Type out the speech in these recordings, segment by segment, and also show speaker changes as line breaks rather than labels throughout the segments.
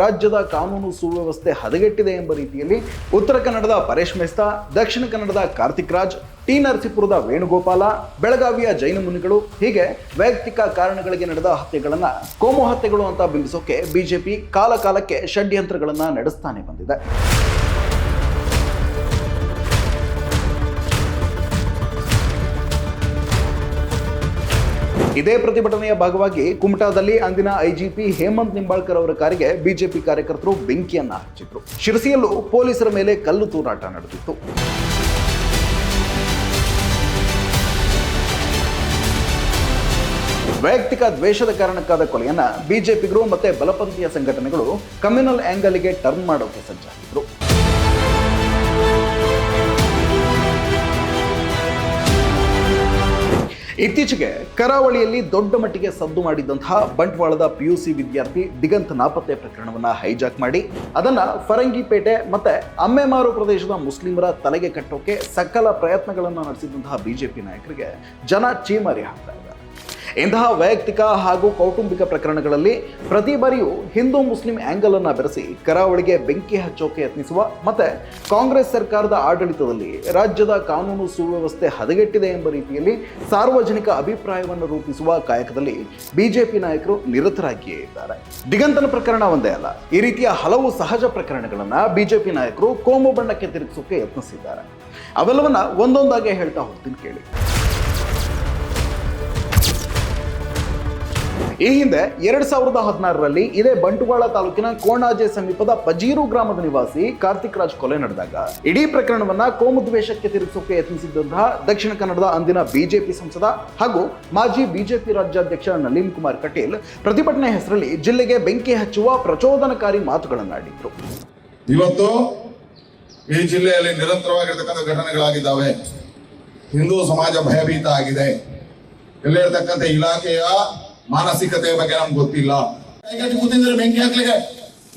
ರಾಜ್ಯದ ಕಾನೂನು ಸುವ್ಯವಸ್ಥೆ ಹದಗೆಟ್ಟಿದೆ ಎಂಬ ರೀತಿಯಲ್ಲಿ ಉತ್ತರ ಕನ್ನಡದ ಪರೇಶ್ ಮೆಸ್ತಾ, ದಕ್ಷಿಣ ಕನ್ನಡದ ಕಾರ್ತಿಕ್ ರಾಜ್, ಟಿ ನರಸೀಪುರದ ವೇಣುಗೋಪಾಲ, ಬೆಳಗಾವಿಯ ಜೈನ ಮುನಿಗಳು ಹೀಗೆ ವೈಯಕ್ತಿಕ ಕಾರಣಗಳಿಗೆ ನಡೆದ ಹತ್ಯೆಗಳನ್ನ ಕೋಮು ಹತ್ಯೆಗಳು ಅಂತ ಬಿಂಬಿಸೋಕೆ ಬಿಜೆಪಿ ಕಾಲಕಾಲಕ್ಕೆ ಷಡ್ಯಂತ್ರಗಳನ್ನು ನಡೆಸ್ತಾನೆ ಬಂದಿದೆ. ಇದೇ ಪ್ರತಿಭಟನೆಯ ಭಾಗವಾಗಿ ಕುಮಟಾದಲ್ಲಿ ಅಂದಿನ ಐಜಿಪಿ ಹೇಮಂತ್ ನಿಂಬಾಳ್ಕರ್ ಅವರ ಕಾರಿಗೆ ಬಿಜೆಪಿ ಕಾರ್ಯಕರ್ತರು ಬೆಂಕಿಯನ್ನ ಹಚ್ಚಿದ್ರು. ಶಿರಸಿಯಲ್ಲೂ ಪೊಲೀಸರ ಮೇಲೆ ಕಲ್ಲು ತೂರಾಟ ನಡೆದಿತ್ತು. ವೈಯಕ್ತಿಕ ದ್ವೇಷದ ಕಾರಣಕ್ಕಾದ ಕೊಲೆಯನ್ನ ಬಿಜೆಪಿಗರು ಮತ್ತೆ ಬಲಪಂಥೀಯ ಸಂಘಟನೆಗಳು ಕಮ್ಯುನಲ್ ಆಂಗಲ್ಗೆ ಟರ್ನ್ ಮಾಡೋಕೆ ಸಜ್ಜಾಗಿದ್ರು. ಇತ್ತೀಚೆಗೆ ಕರಾವಳಿಯಲ್ಲಿ ದೊಡ್ಡ ಮಟ್ಟಿಗೆ ಸದ್ದು ಮಾಡಿದ್ದಂತಹ ಬಂಟ್ವಾಳದ ಪಿಯುಸಿ ವಿದ್ಯಾರ್ಥಿ ದಿಗಂತ್ ನಾಪತ್ತೆ ಪ್ರಕರಣವನ್ನು ಹೈಜಾಕ್ ಮಾಡಿ, ಅದನ್ನು ಫರಂಗಿಪೇಟೆ ಮತ್ತೆ ಅಮ್ಮೆಮಾರು ಪ್ರದೇಶದ ಮುಸ್ಲಿಮರ ತಲೆಗೆ ಕಟ್ಟೋಕೆ ಸಕಲ ಪ್ರಯತ್ನಗಳನ್ನು ನಡೆಸಿದಂತಹ ಬಿಜೆಪಿ ನಾಯಕರಿಗೆ ಜನ ಚೀಮಾರಿ ಹಾಕ್ತಾ ಇದ್ದಾರೆ. ಇಂತಹ ವೈಯಕ್ತಿಕ ಹಾಗೂ ಕೌಟುಂಬಿಕ ಪ್ರಕರಣಗಳಲ್ಲಿ ಪ್ರತಿ ಬಾರಿಯೂ ಹಿಂದೂ ಮುಸ್ಲಿಂ ಆಂಗಲ್ ಅನ್ನ ಬೆರೆಸಿ ಕರಾವಳಿಗೆ ಬೆಂಕಿ ಹಚ್ಚೋಕೆ ಯತ್ನಿಸುವ ಮತ್ತೆ ಕಾಂಗ್ರೆಸ್ ಸರ್ಕಾರದ ಆಡಳಿತದಲ್ಲಿ ರಾಜ್ಯದ ಕಾನೂನು ಸುವ್ಯವಸ್ಥೆ ಹದಗೆಟ್ಟಿದೆ ಎಂಬ ರೀತಿಯಲ್ಲಿ ಸಾರ್ವಜನಿಕ ಅಭಿಪ್ರಾಯವನ್ನು ರೂಪಿಸುವ ಕಾಯಕದಲ್ಲಿ ಬಿಜೆಪಿ ನಾಯಕರು ನಿರತರಾಗಿಯೇ ಇದ್ದಾರೆ. ದಿಗಂತನ ಪ್ರಕರಣ ಒಂದೇ ಅಲ್ಲ, ಈ ರೀತಿಯ ಹಲವು ಸಹಜ ಪ್ರಕರಣಗಳನ್ನ ಬಿಜೆಪಿ ನಾಯಕರು ಕೋಮು ಬಣ್ಣಕ್ಕೆ ತಿರುಗಿಸೋಕೆ ಯತ್ನಿಸಿದ್ದಾರೆ. ಅವೆಲ್ಲವನ್ನ ಒಂದೊಂದಾಗೆ ಹೇಳ್ತಾ ಹೋಗ್ತೀನಿ ಕೇಳಿ. ಈ ಹಿಂದೆ ಎರಡ್ ಸಾವಿರದ ಹದಿನಾರರಲ್ಲಿ ಇದೇ ಬಂಟ್ವಾಳ ತಾಲೂಕಿನ ಕೋಣಾಜೆ ಸಮೀಪದ ಪಜೀರು ಗ್ರಾಮದ ನಿವಾಸಿ ಕಾರ್ತಿಕ್ ರಾಜ್ ಕೊಲೆ ನಡೆದಾಗ ಇಡೀ ಪ್ರಕರಣವನ್ನ ಕೋಮುದ್ವೇಷಕ್ಕೆ ತಿರುಗಿಸೋಕೆ ಯತ್ನಿಸಿದ್ದಂತಹ ದಕ್ಷಿಣ ಕನ್ನಡದ ಅಂದಿನ ಬಿಜೆಪಿ ಸಂಸದ ಹಾಗೂ ಮಾಜಿ ಬಿಜೆಪಿ ರಾಜ್ಯಾಧ್ಯಕ್ಷ ನಳಿನ್ ಕುಮಾರ್ ಕಟೀಲ್ ಪ್ರತಿಭಟನೆ ಹೆಸರಲ್ಲಿ ಜಿಲ್ಲೆಗೆ ಬೆಂಕಿ ಹಚ್ಚುವ ಪ್ರಚೋದನಕಾರಿ ಮಾತುಗಳನ್ನಾಡಿದ್ರು
ಇವತ್ತು ಈ ಜಿಲ್ಲೆಯಲ್ಲಿ ನಿರಂತರವಾಗಿರ್ತಕ್ಕಂಥ ಘಟನೆಗಳಾಗಿದ್ದಾವೆ. ಹಿಂದೂ ಸಮಾಜ ಭಯಭೀತ ಆಗಿದೆ. ಇಲ್ಲಿರ್ತಕ್ಕಂಥ ಇಲಾಖೆಯ ಮಾನಸಿಕತೆಯ ಬಗ್ಗೆ ನಮ್ಗೆ ಗೊತ್ತಿಲ್ಲ. ಕೂತಿದ್ರೆ ಬೆಂಕಿ ಹಾಕ್ಲಿಕ್ಕೆ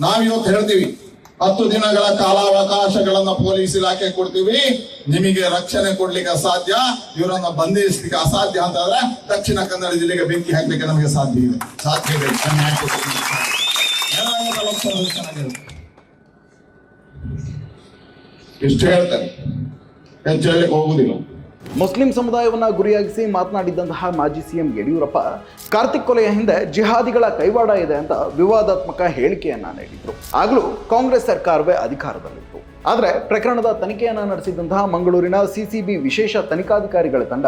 ನಾವ್ ಇವತ್ತು ಹೇಳ್ತೀವಿ, ಹತ್ತು ದಿನಗಳ ಕಾಲಾವಕಾಶಗಳನ್ನ ಪೊಲೀಸ್ ಇಲಾಖೆ ಕೊಡ್ತೀವಿ, ನಿಮಗೆ ರಕ್ಷಣೆ ಕೊಡ್ಲಿಕ್ಕೆ ಅಸಾಧ್ಯ, ಇವರನ್ನ ಬಂಧಿಸ್ಲಿಕ್ಕೆ ಅಸಾಧ್ಯ ಅಂತಂದ್ರೆ ದಕ್ಷಿಣ ಕನ್ನಡ ಜಿಲ್ಲೆಗೆ ಬೆಂಕಿ ಹಾಕ್ಲಿಕ್ಕೆ ನಮಗೆ ಸಾಧ್ಯ ಇದೆ ಸಾಧ್ಯ ಇದೆ ಎಷ್ಟು ಹೇಳ್ತಾರೆ? ಹೆಚ್ಚು ಹೇಳಲಿಕ್ಕೆ ಹೋಗುದಿಲ್ಲ.
ಮುಸ್ಲಿಂ ಸಮುದಾಯವನ್ನ ಗುರಿಯಾಗಿಸಿ ಮಾತನಾಡಿದಂತಹ ಮಾಜಿ ಸಿಎಂ ಯಡಿಯೂರಪ್ಪ, ಕಾರ್ತಿಕ್ ಕೊಲೆಯ ಹಿಂದೆ ಜಿಹಾದಿಗಳ ಕೈವಾಡ ಇದೆ ಅಂತ ವಿವಾದಾತ್ಮಕ ಹೇಳಿಕೆಯನ್ನ ನೀಡಿದ್ರು. ಆಗಲೂ ಕಾಂಗ್ರೆಸ್ ಸರ್ಕಾರವೇ ಅಧಿಕಾರದಲ್ಲಿತ್ತು ಆದರೆ ಪ್ರಕರಣದ ತನಿಖೆಯನ್ನು ನಡೆಸಿದಂತಹ ಮಂಗಳೂರಿನ ಸಿಸಿಬಿ ವಿಶೇಷ ತನಿಖಾಧಿಕಾರಿಗಳ ತಂಡ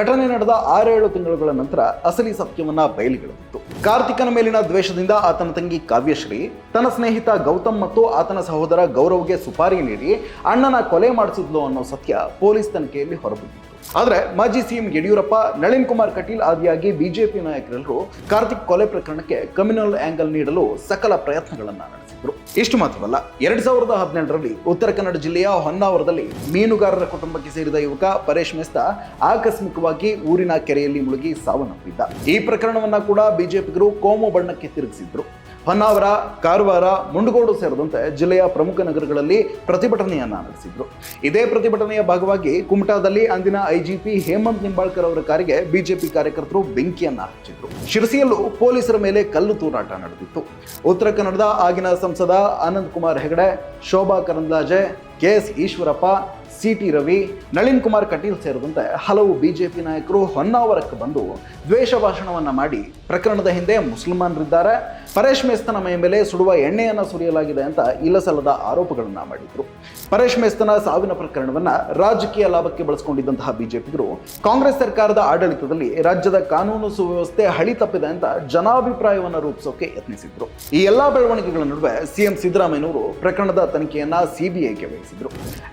ಘಟನೆ ನಡೆದ ಆರೇಳು ತಿಂಗಳುಗಳ ನಂತರ ಅಸಲಿ ಸತ್ಯವನ್ನ ಬಯಲಿಗೆಳೆದಿತ್ತು. ಕಾರ್ತಿಕನ ಮೇಲಿನ ದ್ವೇಷದಿಂದ ಆತನ ತಂಗಿ ಕಾವ್ಯಶ್ರೀ, ತನ್ನ ಸ್ನೇಹಿತ ಗೌತಮ್ ಮತ್ತು ಆತನ ಸಹೋದರ ಗೌರವ್ಗೆ ಸುಪಾರಿ ನೀಡಿ ಅಣ್ಣನ ಕೊಲೆ ಮಾಡಿಸಿದ್ಲು ಅನ್ನೋ ಸತ್ಯ ಪೊಲೀಸ್ ತನಿಖೆಯಲ್ಲಿ ಹೊರಬಿದ್ದಿತ್ತು. ಆದರೆ ಮಾಜಿ ಸಿಎಂ ಯಡಿಯೂರಪ್ಪ, ನಳಿನ್ ಕುಮಾರ್ ಕಟೀಲ್ ಆದಿಯಾಗಿ ಬಿಜೆಪಿ ನಾಯಕರೆಲ್ಲರೂ ಕಾರ್ತಿಕ್ ಕೊಲೆ ಪ್ರಕರಣಕ್ಕೆ ಕಮ್ಯುನಲ್ ಆಂಗಲ್ ನೀಡಲು ಸಕಲ ಪ್ರಯತ್ನಗಳನ್ನು ಇಷ್ಟು ಮಾತ್ರವಲ್ಲ, ಎರಡ್ ಸಾವಿರದ ಹದಿನೆಂಟರಲ್ಲಿ ಉತ್ತರ ಕನ್ನಡ ಜಿಲ್ಲೆಯ ಹೊನ್ನಾವರದಲ್ಲಿ ಮೀನುಗಾರರ ಕುಟುಂಬಕ್ಕೆ ಸೇರಿದ ಯುವಕ ಪರೇಶ್ ಮೆಸ್ತಾ ಆಕಸ್ಮಿಕವಾಗಿ ಊರಿನ ಕೆರೆಯಲ್ಲಿ ಮುಳುಗಿ ಸಾವನ್ನಪ್ಪಿದ್ದ. ಈ ಪ್ರಕರಣವನ್ನ ಕೂಡ ಬಿಜೆಪಿಗರು ಕೋಮು ಬಣ್ಣಕ್ಕೆ ತಿರುಗಿಸಿದ್ರು. ಹೊನ್ನಾವರ, ಕಾರವಾರ, ಮುಂಡಗೋಡು ಸೇರಿದಂತೆ ಜಿಲ್ಲೆಯ ಪ್ರಮುಖ ನಗರಗಳಲ್ಲಿ ಪ್ರತಿಭಟನೆಯನ್ನ ನಡೆಸಿದ್ರು. ಇದೇ ಪ್ರತಿಭಟನೆಯ ಭಾಗವಾಗಿ ಕುಮಟಾದಲ್ಲಿ ಅಂದಿನ ಐಜಿಪಿ ಹೇಮಂತ್ ನಿಂಬಾಳ್ಕರ್ ಅವರ ಕಾರಿಗೆ ಬಿಜೆಪಿ ಕಾರ್ಯಕರ್ತರು ಬೆಂಕಿಯನ್ನ ಹಚ್ಚಿದ್ರು. ಶಿರಸಿಯಲ್ಲೂ ಪೊಲೀಸರ ಮೇಲೆ ಕಲ್ಲು ತೂರಾಟ ನಡೆದಿತ್ತು. ಉತ್ತರ ಕನ್ನಡದ ಆಗಿನ ಸಂಸದ Anand Kumar Hegde, Shobha Karandlaje, K S Eshwarappa C T Ravi, Nalin Kumar Kateel ಸೇರಿದಂತೆ ಹಲವು ಬಿಜೆಪಿ ನಾಯಕರು ಹೊನ್ನಾವರಕ್ಕೆ ಬಂದು ದ್ವೇಷ ಭಾಷಣವನ್ನ ಮಾಡಿ ಪ್ರಕರಣದ ಹಿಂದೆ ಮುಸಲ್ಮಾನರಿದ್ದಾರೆ. ಪರೇಶ್ ಮೇಸ್ತನ ಮೈ ಮೇಲೆ ಸುಡುವ ಎಣ್ಣೆಯನ್ನು ಸುರಿಯಲಾಗಿದೆ ಅಂತ ಇಲ್ಲಸಲ್ಲದ ಆರೋಪಗಳನ್ನ ಮಾಡಿದ್ರು. ಪರೇಶ್ ಮೇಸ್ತನ ಸಾವಿನ ಪ್ರಕರಣವನ್ನ ರಾಜಕೀಯ ಲಾಭಕ್ಕೆ ಬಳಸಿಕೊಂಡಿದ್ದಂತಹ ಬಿಜೆಪಿಗರು ಕಾಂಗ್ರೆಸ್ ಸರ್ಕಾರದ ಆಡಳಿತದಲ್ಲಿ ರಾಜ್ಯದ ಕಾನೂನು ಸುವ್ಯವಸ್ಥೆ ಹಳಿ ತಪ್ಪಿದೆ ಅಂತ ಜನಾಭಿಪ್ರಾಯವನ್ನು ರೂಪಿಸೋಕೆ ಯತ್ನಿಸಿದ್ರು. ಈ ಎಲ್ಲಾ ಬೆಳವಣಿಗೆಗಳ ನಡುವೆ ಸಿಎಂ ಸಿದ್ದರಾಮಯ್ಯನವರು ಪ್ರಕರಣದ ತನಿಖೆಯನ್ನ ಸಿಬಿಐಗೆ ವಹಿಸಿದ್ರು.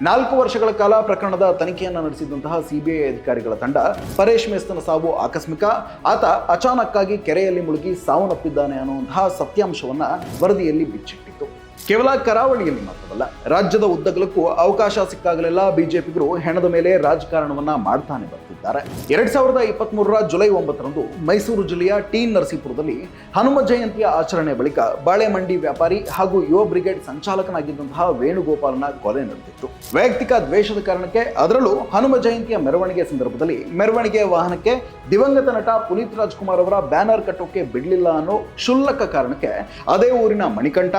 ನಾಲ್ಕು ವರ್ಷಗಳ ಕಾಲ ಪ್ರಕರಣದ ತನಿಖೆಯನ್ನು ನಡೆಸಿದಂತಹ ಸಿಬಿಐ ಅಧಿಕಾರಿಗಳ ತಂಡ ಪರೇಶ್ ಮೇಸ್ತನ ಸಾವು ಆಕಸ್ಮಿಕ. ಆತ ಅಚಾನಕ್ಕಾಗಿ ಕೆರೆಯಲ್ಲಿ ಮುಳುಗಿ ಸಾವನ್ನಪ್ಪಿದ್ದಾನೆ ಅನ್ನುವಂತಹ ಸತ್ಯಾಂಶವನ್ನ ವರದಿಯಲ್ಲಿ ಬಿಚ್ಚಿಟ್ಟಿತ್ತು. ಕೇವಲ ಕರಾವಳಿಯಲ್ಲಿ ಮಾತ್ರವಲ್ಲ, ರಾಜ್ಯದ ಉದ್ದಗಲಕ್ಕೂ ಅವಕಾಶ ಸಿಕ್ಕಾಗಲೆಲ್ಲ ಬಿಜೆಪಿಗರು ಹೆಣದ ಮೇಲೆ ರಾಜಕಾರಣವನ್ನ ಮಾಡ್ತಾನೆ ಬರ್ತಿದ್ರು ಬಂದಿದ್ದಾರೆ ಎರಡ್ ಸಾವಿರದ ಇಪ್ಪತ್ತ್ ಮೂರರ ಜುಲೈ ಒಂಬತ್ತರಂದು ಮೈಸೂರು ಜಿಲ್ಲೆಯ ಟಿ ನರಸೀಪುರದಲ್ಲಿ ಹನುಮ ಜಯಂತಿಯ ಆಚರಣೆ ಬಳಿಕ ಬಾಳೆಮಂಡಿ ವ್ಯಾಪಾರಿ ಹಾಗೂ ಯುವ ಬ್ರಿಗೇಡ್ ಸಂಚಾಲಕನಾಗಿದ್ದಂತಹ ವೇಣುಗೋಪಾಲನ ಕೊಲೆ ನಡೆದಿತ್ತು. ವೈಯಕ್ತಿಕ ದ್ವೇಷದ ಕಾರಣಕ್ಕೆ ಅದರಲ್ಲೂ ಹನುಮ ಜಯಂತಿಯ ಮೆರವಣಿಗೆ ಸಂದರ್ಭದಲ್ಲಿ ಮೆರವಣಿಗೆ ವಾಹನಕ್ಕೆ ದಿವಂಗತ ನಟ ಪುನೀತ್ ರಾಜ್ಕುಮಾರ್ ಅವರ ಬ್ಯಾನರ್ ಕಟ್ಟೋಕೆ ಬಿಡಲಿಲ್ಲ ಅನ್ನೋ ಕ್ಷುಲ್ಲಕ ಕಾರಣಕ್ಕೆ ಅದೇ ಊರಿನ ಮಣಿಕಂಠ,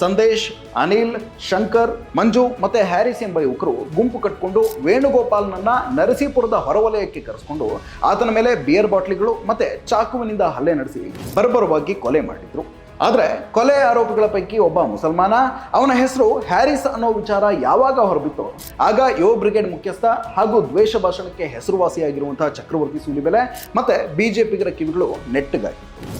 ಸಂದೇಶ್, ಅನಿಲ್, ಶಂಕರ್, ಮಂಜು ಮತ್ತೆ ಹ್ಯಾರಿಸ್ ಎಂಬ ಯುವಕರು ಗುಂಪು ಕಟ್ಟಿಕೊಂಡು ವೇಣುಗೋಪಾಲ್ನನ್ನ ನರಸೀಪುರದ ಹೊರವಲಯಕ್ಕೆ ಕರೆಸ್ಕೊಂಡು ಆತನ ಮೇಲೆ ಬಿಯರ್ ಬಾಟ್ಲಿಗಳು ಮತ್ತೆ ಚಾಕುವಿನಿಂದ ಹಲ್ಲೆ ನಡೆಸಿ ಬರ್ಬರವಾಗಿ ಕೊಲೆ ಮಾಡಿದ್ರು. ಆದರೆ ಕೊಲೆ ಆರೋಪಿಗಳ ಪೈಕಿ ಒಬ್ಬ ಮುಸಲ್ಮಾನ, ಅವನ ಹೆಸರು ಹ್ಯಾರಿಸ್ ಅನ್ನೋ ವಿಚಾರ ಯಾವಾಗ ಹೊರಬಿತ್ತು, ಆಗ ಯುವ ಬ್ರಿಗೇಡ್ ಮುಖ್ಯಸ್ಥ ಹಾಗೂ ದ್ವೇಷ ಭಾಷಣಕ್ಕೆ ಹೆಸರುವಾಸಿಯಾಗಿರುವಂತಹ ಚಕ್ರವರ್ತಿ ಸೂಲಿಬೆಲೆ ಮತ್ತೆ ಬಿಜೆಪಿಗರ ಕಿವಿಗಳು ನೆಟ್ಟಗೆ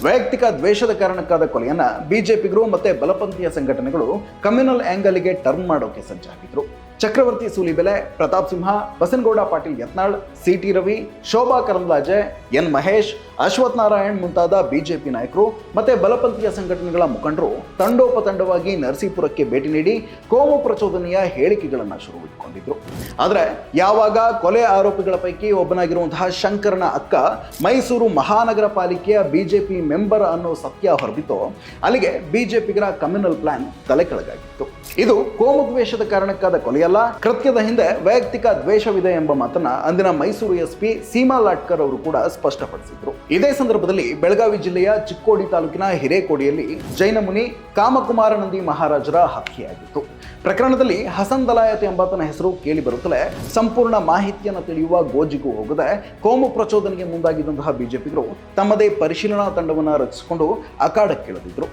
ವೈಯಕ್ತಿಕ ದ್ವೇಷದ ಕಾರಣಕ್ಕಾದ ಕೊಲೆಯನ್ನ ಬಿಜೆಪಿಗರು ಮತ್ತೆ ಬಲಪಂಥೀಯ ಸಂಘಟನೆಗಳು ಕಮ್ಯುನಲ್ ಆಂಗಲ್ಗೆ ಟರ್ನ್ ಮಾಡೋಕೆ ಸಜ್ಜಾಗಿದ್ರು. Chakravarthy Sulibele Pratap Simha, Basanagouda, Patil Yatnal C T Ravi, Shobha Karandlaje, N Mahesh, Ashwath Narayan ಮುಂತಾದ ಬಿಜೆಪಿ ನಾಯಕರು ಮತ್ತೆ ಬಲಪಂಥೀಯ ಸಂಘಟನೆಗಳ ಮುಖಂಡರು ತಂಡೋಪತಂಡವಾಗಿ ನರಸೀಪುರಕ್ಕೆ ಭೇಟಿ ನೀಡಿ ಕೋಮು ಪ್ರಚೋದನೆಯ ಹೇಳಿಕೆಗಳನ್ನು ಶುರುವಿಟ್ಕೊಂಡಿದ್ರು. ಆದರೆ ಯಾವಾಗ ಕೊಲೆ ಆರೋಪಿಗಳ ಪೈಕಿ ಒಬ್ಬನಾಗಿರುವಂತಹ ಶಂಕರನ ಅಕ್ಕ ಮೈಸೂರು ಮಹಾನಗರ ಪಾಲಿಕೆಯ ಬಿಜೆಪಿ ಮೆಂಬರ್ ಅನ್ನೋ ಸತ್ಯ ಹೊರಬಿತ್ತೋ. ಅಲ್ಲಿಗೆ ಬಿಜೆಪಿಗರ ಕಮ್ಯುನಲ್ ಪ್ಲಾನ್ ತಲೆ ಕೆಳಗಾಗಿತ್ತು ಇದು ಕೋಮು ದ್ವೇಷದ ಕಾರಣಕ್ಕಾದ ಕೊಲೆಯಲ್ಲ. ಕೃತ್ಯದ ಹಿಂದೆ ವೈಯಕ್ತಿಕ ದ್ವೇಷವಿದೆ ಎಂಬ ಮಾತನ್ನ ಅಂದಿನ ಮೈಸೂರು ಎಸ್ಪಿ ಸೀಮಾ ಲಾಟ್ಕರ್ ಅವರು ಕೂಡ ಸ್ಪಷ್ಟಪಡಿಸಿದ್ರು. ಇದೇ ಸಂದರ್ಭದಲ್ಲಿ ಬೆಳಗಾವಿ ಜಿಲ್ಲೆಯ ಚಿಕ್ಕೋಡಿ ತಾಲೂಕಿನ ಹಿರೇಕೋಡಿಯಲ್ಲಿ ಜೈನ ಮುನಿ ಕಾಮಕುಮಾರನಂದಿ ಮಹಾರಾಜರ ಹತ್ಯೆಯಾಗಿತ್ತು. ಪ್ರಕರಣದಲ್ಲಿ ಹಸನ್ ದಲಾಯತ್ ಎಂಬಾತನ ಹೆಸರು ಕೇಳಿ ಬರುತ್ತಲೇ ಸಂಪೂರ್ಣ ಮಾಹಿತಿಯನ್ನು ತಿಳಿಯುವ ಗೋಜಿಗೂ ಹೋಗದೆ ಕೋಮು ಪ್ರಚೋದನೆಗೆ ಮುಂದಾಗಿದ್ದಂತಹ ಬಿಜೆಪಿಗರು ತಮ್ಮದೇ ಪರಿಶೀಲನಾ ತಂಡವನ್ನು ರಚಿಸಿಕೊಂಡು ಅಖಾಡಕ್ಕಿಳಿದಿದ್ರು.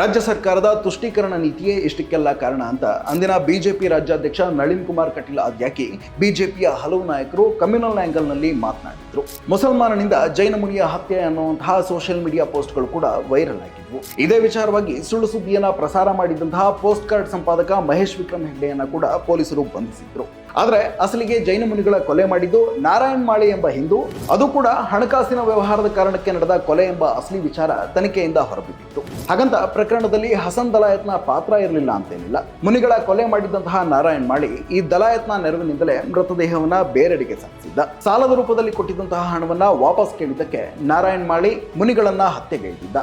ರಾಜ್ಯ ಸರ್ಕಾರದ ತುಷ್ಟೀಕರಣ ನೀತಿಯೇ ಇಷ್ಟಕ್ಕೆಲ್ಲ ಕಾರಣ ಅಂತ. ಅಂದಿನ ಬಿಜೆಪಿ ರಾಜ್ಯಾಧ್ಯಕ್ಷ ನಳಿನ್ ಕುಮಾರ್ ಕಟೀಲ್ ಅದ್ಯಾಕಿ ಬಿಜೆಪಿಯ ಹಲವು ನಾಯಕರು ಕಮ್ಯುನಲ್ ಆಂಗಲ್ನಲ್ಲಿ ಮಾತನಾಡಿದ್ರು. ಮುಸಲ್ಮಾನನಿಂದ ಜೈನ ಮುನಿಯ ಹತ್ಯೆ ಅನ್ನುವಂತಹ ಸೋಷಿಯಲ್ ಮೀಡಿಯಾ ಪೋಸ್ಟ್ಗಳು ಕೂಡ ವೈರಲ್ ಆಗಿದ್ವು. ಇದೇ ವಿಚಾರವಾಗಿ ಸುಳ್ಳು ಸುದ್ದಿಯನ್ನ ಪ್ರಸಾರ ಮಾಡಿದಂತಹ ಪೋಸ್ಟ್ ಕಾರ್ಡ್ ಸಂಪಾದಕ ಮಹೇಶ್ ವಿಕ್ರಮ್ ಹೆಗ್ಡೆಯನ್ನ ಕೂಡ ಪೊಲೀಸರು ಬಂಧಿಸಿದ್ರು. ಆದರೆ ಅಸಲಿಗೆ ಜೈನ ಮುನಿಗಳ ಕೊಲೆ ಮಾಡಿದ್ದು ನಾರಾಯಣ್ ಮಾಳಿ ಎಂಬ ಹಿಂದೂ. ಅದು ಕೂಡ ಹಣಕಾಸಿನ ವ್ಯವಹಾರದ ಕಾರಣಕ್ಕೆ ನಡೆದ ಕೊಲೆ ಎಂಬ ಅಸಲಿ ವಿಚಾರ ತನಿಖೆಯಿಂದ ಹೊರಬಿದ್ದಿತ್ತು. ಹಾಗಂತ ಪ್ರಕರಣದಲ್ಲಿ ಹಸನ್ ದಲಾಯತ್ನ ಪಾತ್ರ ಇರಲಿಲ್ಲ ಅಂತೇನಿಲ್ಲ. ಮುನಿಗಳ ಕೊಲೆ ಮಾಡಿದಂತಹ ನಾರಾಯಣ್ ಮಾಳಿ ಈ ದಲಾಯತ್ನ ನೆರವಿನಿಂದಲೇ ಮೃತದೇಹವನ್ನ ಬೇರೆಡೆಗೆ ಸಾಗಿಸಿದ್ದ. ಸಾಲದ ರೂಪದಲ್ಲಿ ಕೊಟ್ಟಿದ್ದಂತಹ ಹಣವನ್ನ ವಾಪಸ್ ಕೇಳಿದ್ದಕ್ಕೆ ನಾರಾಯಣ್ ಮಾಳಿ ಮುನಿಗಳನ್ನ ಹತ್ಯೆಗೈದಿದ್ದ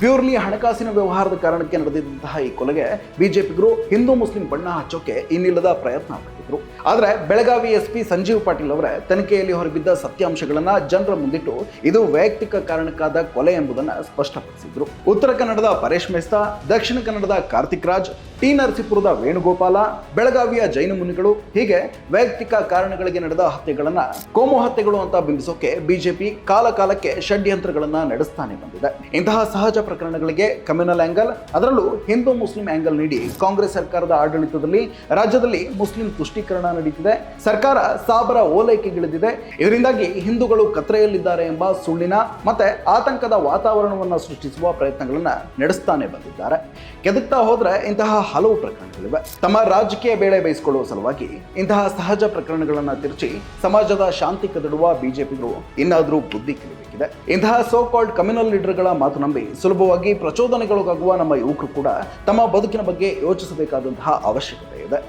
ಪ್ಯೂರ್ಲಿ ಹಣಕಾಸಿನ ವ್ಯವಹಾರದ ಕಾರಣಕ್ಕೆ ನಡೆದಿದ್ದಂತಹ ಈ ಕೊಲೆಗೆ ಬಿಜೆಪಿಗರು ಹಿಂದೂ ಮುಸ್ಲಿಂ ಬಣ್ಣ ಹಚ್ಚೋಕೆ ಇನ್ನಿಲ್ಲದ ಪ್ರಯತ್ನ ಪಟ್ಟಿದ್ರು ಆದರೆ ಬೆಳಗಾವಿ ಎಸ್ ಪಿ ಸಂಜೀವ್ ಪಾಟೀಲ್ ಅವರ ತನಿಖೆಯಲ್ಲಿ ಹೊರಬಿದ್ದ ಸತ್ಯಾಂಶಗಳನ್ನ ಜನರ ಮುಂದಿಟ್ಟು ಇದು ವೈಯಕ್ತಿಕ ಕಾರಣಕ್ಕಾದ ಕೊಲೆ ಎಂಬುದನ್ನು ಸ್ಪಷ್ಟಪಡಿಸಿದ್ರು. ಉತ್ತರ ಕನ್ನಡದ ಪರೇಶ್ ಮೆಸ್ತಾ, ದಕ್ಷಿಣ ಕನ್ನಡದ ಕಾರ್ತಿಕ್ ರಾಜ್ ಟಿ ನರಸೀಪುರದ ವೇಣುಗೋಪಾಲ, ಬೆಳಗಾವಿಯ ಜೈನ ಮುನಿಗಳು, ಹೀಗೆ ವೈಯಕ್ತಿಕ ಕಾರಣಗಳಿಗೆ ನಡೆದ ಹತ್ಯೆಗಳನ್ನ ಕೋಮು ಹತ್ಯೆಗಳು ಅಂತ ಬಿಂಬಿಸೋಕೆ ಬಿಜೆಪಿ ಕಾಲ ಕಾಲಕ್ಕೆ ಷಡ್ಯಂತ್ರಗಳನ್ನ ನಡೆಸ್ತಾನೆ ಬಂದಿದೆ. ಇಂತಹ ಸಹಜ ಪ್ರಕರಣಗಳಿಗೆ ಕಮ್ಯುನಲ್ ಆಂಗಲ್ ಅದರಲ್ಲೂ ಹಿಂದೂ ಮುಸ್ಲಿಂ ಆಂಗಲ್ ನೀಡಿ ಕಾಂಗ್ರೆಸ್ ಸರ್ಕಾರದ ಆಡಳಿತದಲ್ಲಿ ರಾಜ್ಯದಲ್ಲಿ ಮುಸ್ಲಿಂ ತುಷ್ಟೀಕರಣ ನಡೀತಿದೆ. ಸರ್ಕಾರ ಸಾಬರ ಓಲೈಕೆಗಿಳಿದಿದೆ ಇದರಿಂದಾಗಿ ಹಿಂದೂಗಳು ಕತ್ರೆಯಲ್ಲಿದ್ದಾರೆ ಎಂಬ ಸುಳ್ಳಿನ ಮತ್ತೆ ಆತಂಕದ ವಾತಾವರಣವನ್ನು ಸೃಷ್ಟಿಸುವ ಪ್ರಯತ್ನಗಳನ್ನು ನಡೆಸ್ತಾನೆ ಬಂದಿದ್ದಾರೆ. ಕೆದಕ್ತಾ ಹೋದ್ರೆ ಇಂತಹ ಹಲವು ಪ್ರಕರಣಗಳಿವೆ. ತಮ್ಮ ರಾಜಕೀಯ ಬೇಳೆ ಬಯಸಿಕೊಳ್ಳುವ ಸಲುವಾಗಿ ಇಂತಹ ಸಹಜ ಪ್ರಕರಣಗಳನ್ನ ತಿರುಚಿ ಸಮಾಜದ ಶಾಂತಿ ಕದಡುವ ಬಿಜೆಪಿಗಳು ಇನ್ನಾದರೂ ಬುದ್ಧಿ ಕಲಿಬೇಕಿದೆ. ಇಂತಹ ಸೋ ಕಾಲ್ಡ್ ಕಮ್ಯುನಲ್ ಲೀಡರ್ಗಳ ಮಾತು ನಂಬಿ ಸುಲಭವಾಗಿ ಪ್ರಚೋದನೆಗೊಳಗಾಗುವ ನಮ್ಮ ಯುವಕರು ಕೂಡ ತಮ್ಮ ಬದುಕಿನ ಬಗ್ಗೆ ಯೋಚಿಸಬೇಕಾದಂತಹ ಅವಶ್ಯಕತೆ ಇದೆ.